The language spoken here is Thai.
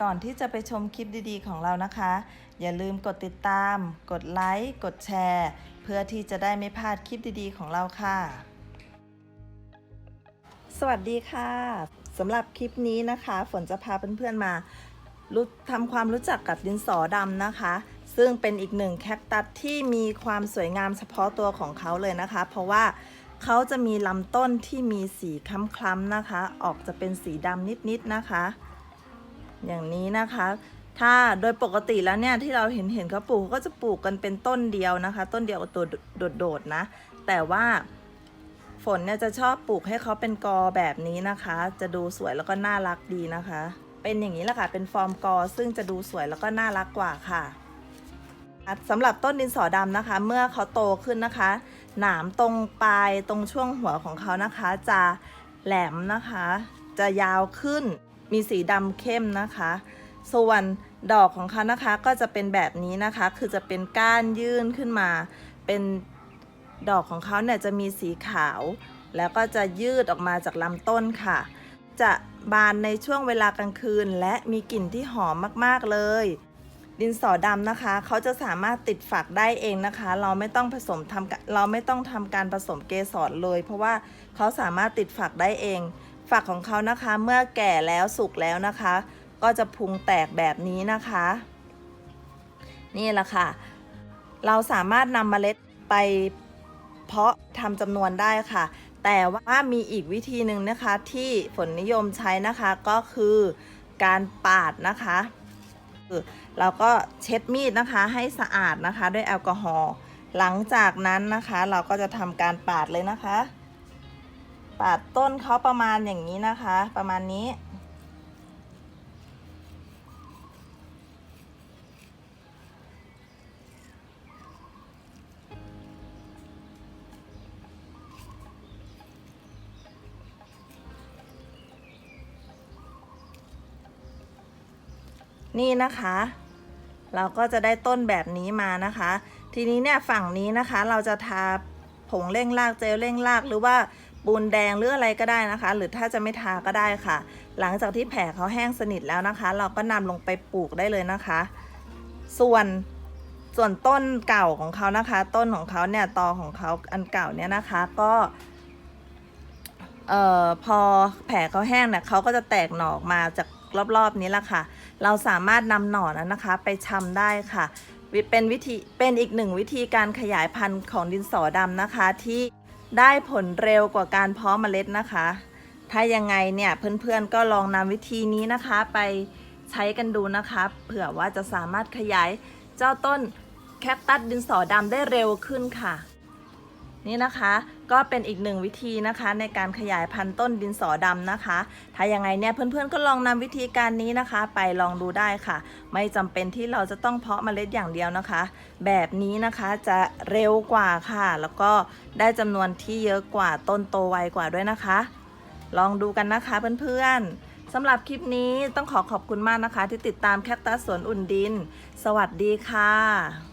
ก่อนที่จะไปชมคลิปดีๆของเรานะคะ อย่าลืมกดติดตาม กดไลค์ กดแชร์ เพื่อที่จะได้ไม่พลาดคลิปดีๆของเราค่ะ สวัสดีค่ะสำหรับคลิปนี้นะคะ ฝนจะพาเพื่อนๆมาทำความรู้จักกับดินสอดำนะคะ ซึ่งเป็นอีกหนึ่งแคคตัสที่มีความสวยงามเฉพาะตัวของเขาเลยนะคะ เพราะว่าเขาจะมีลำต้นที่มีสีคล้ำๆนะคะ ออกจะเป็นสีดำนิดๆนะคะ อย่างนี้นะคะ ถ้าโดยปกติแล้วเนี่ยที่เราเห็นเห็นเขาปลูกก็จะปลูกกันเป็นต้นเดียวนะคะ ต้นเดียวตัวโดดๆนะ แต่ว่าฝนเนี่ยจะชอบปลูกให้เขาเป็นกอแบบนี้นะคะ จะดูสวยแล้วก็น่ารักดีนะคะ เป็นอย่างนี้แหละค่ะ เป็นฟอร์มกอ ซึ่งจะดูสวยแล้วก็น่ารักกว่าค่ะสำหรับต้นดินสอดำนะคะ เมื่อเขาโตขึ้นนะคะ หนามตรงปลายตรงช่วงหัวของเขานะคะ จะแหลมนะคะ จะยาวขึ้น มีสีดำเข้มนะคะ ส่วนดอกของเขานะคะก็จะเป็นแบบนี้นะคะ คือจะเป็นก้านยื่นขึ้นมา เป็นดอกของเขาเนี่ยจะมีสีขาว แล้วก็จะยืดออกมาจากลำต้นค่ะ จะบานในช่วงเวลากลางคืน และมีกลิ่นที่หอมมากๆเลย ดินสอดำนะคะ เขาจะสามารถติดฝักได้เองนะคะ เราไม่ต้องผสมทำเราไม่ต้องทำการผสมเกสรเลย เพราะว่าเขาสามารถติดฝักได้เอง ฝักของเขานะคะเมื่อแก่แล้วสุกแล้วนะคะ ก็จะพุงแตกแบบนี้นะคะ นี่แหละค่ะ เราสามารถนำเมล็ดไปเพาะทำจำนวนได้ค่ะ แต่ว่ามีอีกวิธีหนึ่งนะคะที่ฝนนิยมใช้นะคะก็คือการปาดนะคะเราก็เช็ดมีดนะคะให้สะอาดนะคะด้วยแอลกอฮอล์หลังจากนั้นนะคะ เราก็จะทำการปาดเลยนะคะ ปาดต้นเขาประมาณอย่างนี้นะคะ ประมาณนี้ นี่นะคะ เราก็จะได้ต้นแบบนี้มานะคะ ทีนี้เนี่ยฝั่งนี้นะคะเราจะทาผงเร่งรากเจลเร่งรากหรือว่า ปูนแดงหรืออะไรก็ได้นะคะ หรือถ้าจะไม่ทาก็ได้ค่ะ หลังจากที่แผลเขาแห้งสนิทแล้วนะคะ เราก็นำลงไปปลูกได้เลยนะคะ ส่วนส่วนต้นเก่าของเขานะคะ ต้นของเขาเนี่ยตอของเขาอันเก่าเนี่ยนะคะก็เอ่อพอแผลเขาแห้งเนี่ยเขาก็จะแตกหนอออกมาจากรอบๆนี้แหละค่ะ เราสามารถนำหน่อนั้นนะคะ ไปชำได้ค่ะ เป็นวิธีเป็นอีกหนึ่งวิธีการขยายพันธุ์ของดินสอดำนะคะที่ ได้ผลเร็วกว่าการเพาะเมล็ดนะคะ ถ้ายังไงเนี่ยเพื่อนๆก็ลองนำวิธีนี้นะคะ ไปใช้กันดูนะคะเผื่อว่าจะสามารถขยายเจ้าต้นแคปตัสดินสอดำได้เร็วขึ้นค่ะ นี่นะคะก็เป็นอีกหนึ่งวิธีนะคะ ในการขยายพันธุ์ต้นดินสอดำนะคะ ถ้ายังไงเนี่ยเพื่อนๆก็ลองนำวิธีการนี้นะคะ ไปลองดูได้ค่ะ ไม่จำเป็นที่เราจะต้องเพาะเมล็ดอย่างเดียวนะคะ แบบนี้นะคะจะเร็วกว่าค่ะ แล้วก็ได้จำนวนที่เยอะกว่าต้นโตไวกว่าด้วยนะคะ ลองดูกันนะคะเพื่อนๆสำหรับคลิปนี้ต้องขอขอบคุณมากนะคะ ที่ติดตามแคคตัสสวนอุ่นดิน สวัสดีค่ะ